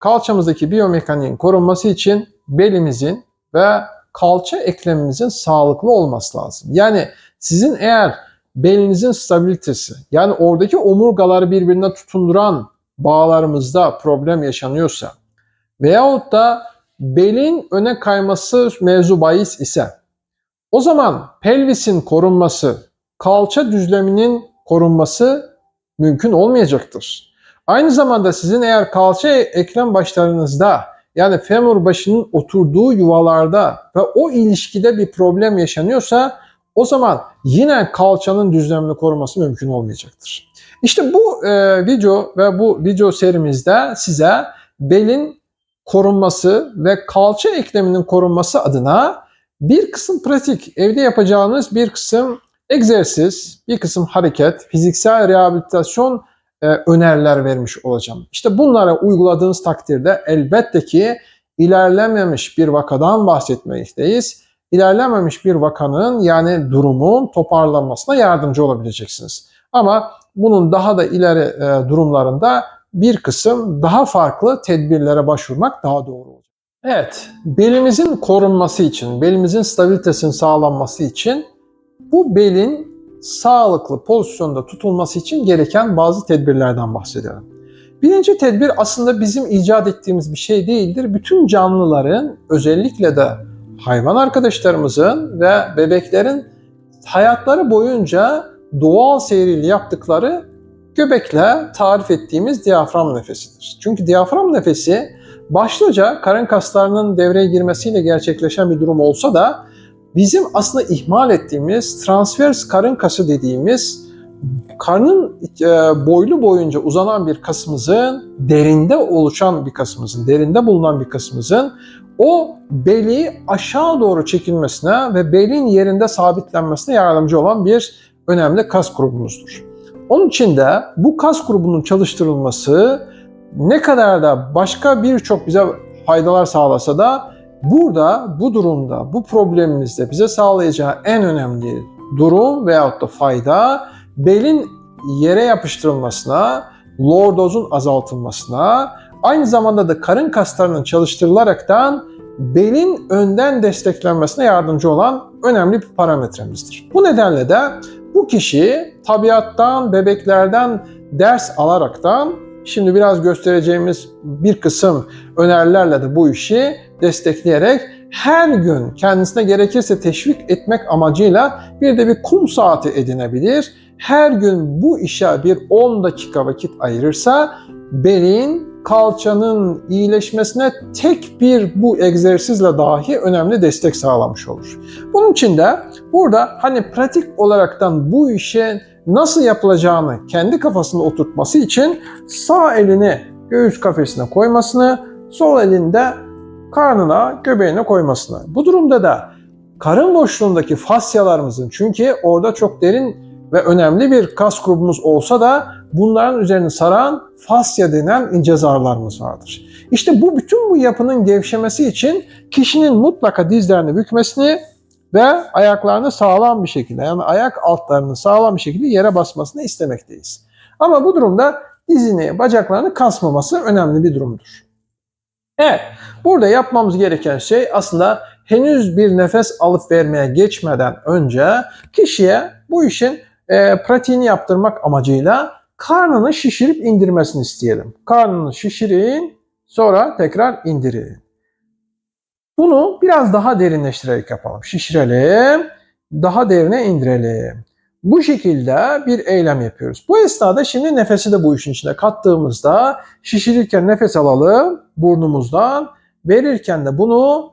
kalçamızdaki biyomekaniğin korunması için belimizin ve kalça eklemimizin sağlıklı olması lazım. Yani sizin eğer belinizin stabilitesi yani oradaki omurgaları birbirine tutunduran bağlarımızda problem yaşanıyorsa veyahut da belin öne kayması mevzu bahis ise o zaman pelvisin korunması, kalça düzleminin korunması mümkün olmayacaktır. Aynı zamanda sizin eğer kalça eklem başlarınızda yani femur başının oturduğu yuvalarda ve o ilişkide bir problem yaşanıyorsa o zaman yine kalçanın düzlemini koruması mümkün olmayacaktır. İşte bu e, video ve bu video serimizde size belin korunması ve kalça ekleminin korunması adına bir kısım pratik, evde yapacağınız bir kısım egzersiz, bir kısım hareket, fiziksel rehabilitasyon e, öneriler vermiş olacağım. İşte bunlara uyguladığınız takdirde elbette ki ilerlememiş bir vakadan bahsetmekteyiz. İlerlememiş bir vakanın yani durumun toparlanmasına yardımcı olabileceksiniz. Ama bunun daha da ileri e, durumlarında bir kısım daha farklı tedbirlere başvurmak daha doğru olacak. Evet, belimizin korunması için, belimizin stabilitesinin sağlanması için bu belin sağlıklı pozisyonda tutulması için gereken bazı tedbirlerden bahsedelim. Birinci tedbir aslında bizim icat ettiğimiz bir şey değildir. Bütün canlıların özellikle de hayvan arkadaşlarımızın ve bebeklerin hayatları boyunca doğal seyriyle yaptıkları göbekle tarif ettiğimiz diyafram nefesidir. Çünkü diyafram nefesi başlıca karın kaslarının devreye girmesiyle gerçekleşen bir durum olsa da bizim aslında ihmal ettiğimiz transvers karın kası dediğimiz karnın e, boylu boyunca uzanan bir kasımızın derinde oluşan bir kasımızın, derinde bulunan bir kasımızın o beli aşağı doğru çekilmesine ve belin yerinde sabitlenmesine yardımcı olan bir önemli kas grubumuzdur. Onun için de bu kas grubunun çalıştırılması ne kadar da başka birçok bize faydalar sağlasa da burada bu durumda bu problemimizde bize sağlayacağı en önemli durum veyahut da fayda belin yere yapıştırılmasına, lordozun azaltılmasına, aynı zamanda da karın kaslarının çalıştırılaraktan belin önden desteklenmesine yardımcı olan önemli bir parametremizdir. Bu nedenle de bu kişi tabiattan, bebeklerden ders alaraktan şimdi biraz göstereceğimiz bir kısım önerilerle de bu işi destekleyerek her gün kendisine gerekirse teşvik etmek amacıyla bir de bir kum saati edinebilir. Her gün bu işe bir 10 dakika vakit ayırırsa belin, kalçanın iyileşmesine tek bir bu egzersizle dahi önemli destek sağlamış olur. Bunun için de burada hani pratik olaraktan bu işe nasıl yapılacağını kendi kafasında oturtması için sağ elini göğüs kafesine koymasını, sol elinde karnına, göbeğine koymasını. Bu durumda da karın boşluğundaki fasyalarımızın çünkü orada çok derin ve önemli bir kas grubumuz olsa da bunların üzerini saran fasya denen ince zarlarımız vardır. İşte bu bütün bu yapının gevşemesi için kişinin mutlaka dizlerini bükmesini ve ayaklarını sağlam bir şekilde yani ayak altlarını sağlam bir şekilde yere basmasını istemekteyiz. Ama bu durumda dizini, bacaklarını kasmaması önemli bir durumdur. Evet, burada yapmamız gereken şey aslında henüz bir nefes alıp vermeye geçmeden önce kişiye bu işin e, pratiğini yaptırmak amacıyla karnını şişirip indirmesini isteyelim. Karnını şişirin, sonra tekrar indirin. Bunu biraz daha derinleştirerek yapalım. Şişirelim, daha derine indirelim. Bu şekilde bir eylem yapıyoruz. Bu esnada şimdi nefesi de bu işin içine kattığımızda şişirirken nefes alalım burnumuzdan, verirken de bunu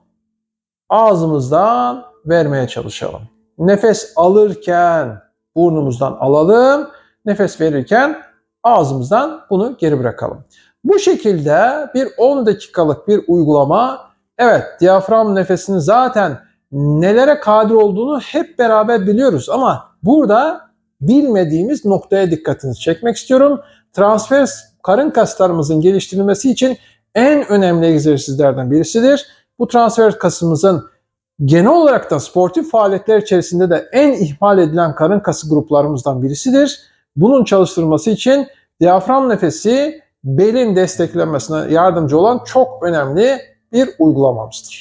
ağzımızdan vermeye çalışalım. Nefes alırken burnumuzdan alalım, nefes verirken ağzımızdan bunu geri bırakalım. Bu şekilde bir 10 dakikalık bir uygulama Evet, diyafram nefesinin zaten nelere kadir olduğunu hep beraber biliyoruz ama burada bilmediğimiz noktaya dikkatinizi çekmek istiyorum. Transvers karın kaslarımızın geliştirilmesi için en önemli egzersizlerden birisidir. Bu transvers kasımızın genel olarak da sportif faaliyetler içerisinde de en ihmal edilen karın kası gruplarımızdan birisidir. Bunun çalıştırılması için diyafram nefesi belin desteklenmesine yardımcı olan çok önemli bir uygulamamızdır.